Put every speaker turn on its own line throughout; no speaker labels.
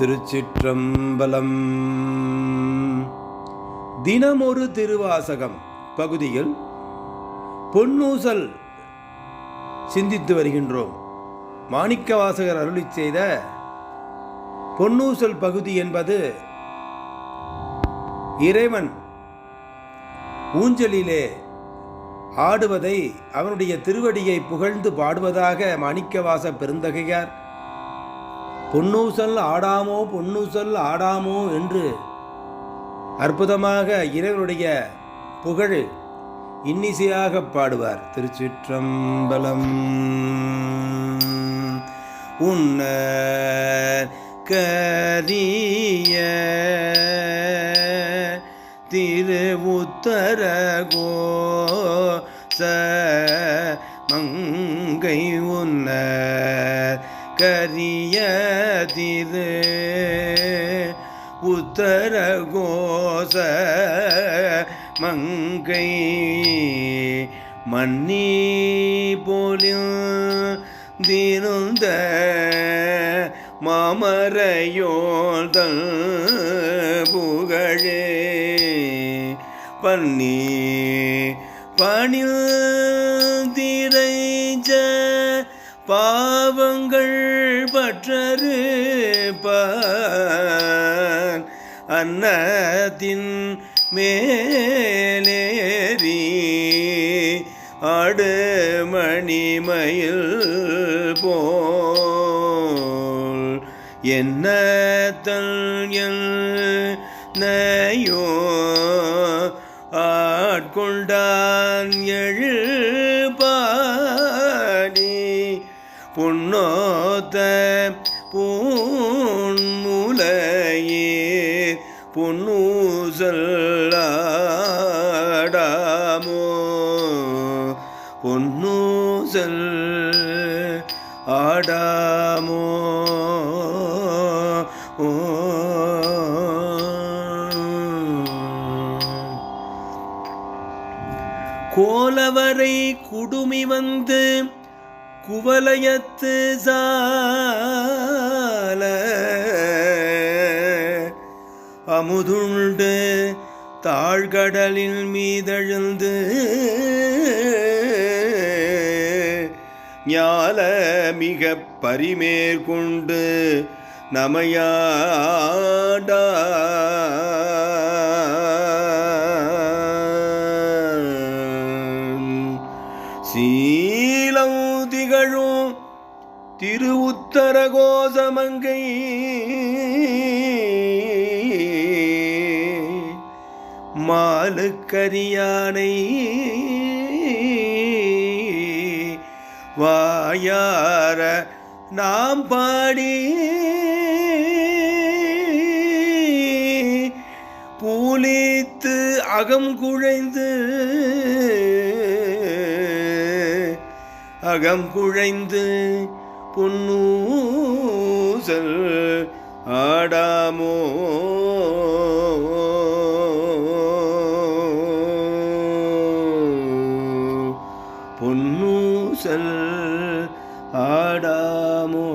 திருச்சிற்றம்பலம். தினமொரு திருவாசகம் பகுதியில் பொன்னூசல் சிந்தித்து வருகின்றோம். மாணிக்கவாசகர் அருளி செய்த பொன்னூசல் பகுதி என்பது இறைவன் ஊஞ்சலிலே ஆடுவதை அவனுடைய திருவடியை புகழ்ந்து பாடுவதாக மாணிக்கவாச பெருந்தகையார் பொன்னூசல் ஆடாமோ பொன்னூசல் ஆடாமோ என்று அற்புதமாக இறைவனுடைய புகழ் இன்னிசையாக பாடுவார். திருச்சிற்றம்பலம். உன்ன கரிய திரு உத்தர கோச மங்கை உன்ன கரியதிரு உத்தரகோச மங்கை மன்னி போலில் திருந்த மாமரையோதல் புகழே. பன்னி பணில் திரைஞ்ச பாவங்கள் பற்றரு அன்னத்தின் மேலேறி ஆடு மணிமயில் போல் என்ன தல் நயோ ஆட்கொண்டான் எழு பொன்னோத்த பூன்முலையே பொன்னூசல்லாடாமோ? பொன்னூசல் ஆடாமோ? கோலவரை குடுமி வந்து குவலயத்து சால அமுதுண்டு தாழ்கடலில் மீதெழுந்து ஞால மிக பரிமேற்கொண்டு நமையாடா திரு உத்தர கோசமங்கை மாலுக்கரியானை வாயார நாம் பாடி. பூலித்து அகம் குழைந்து. அகம் குழைந்து பொன்னூசல் ஆடாமோ? பொன்னூசல் ஆடாமோ?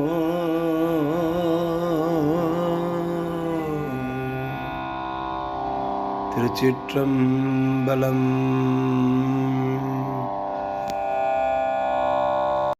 திருச்சிற்றம்பலம்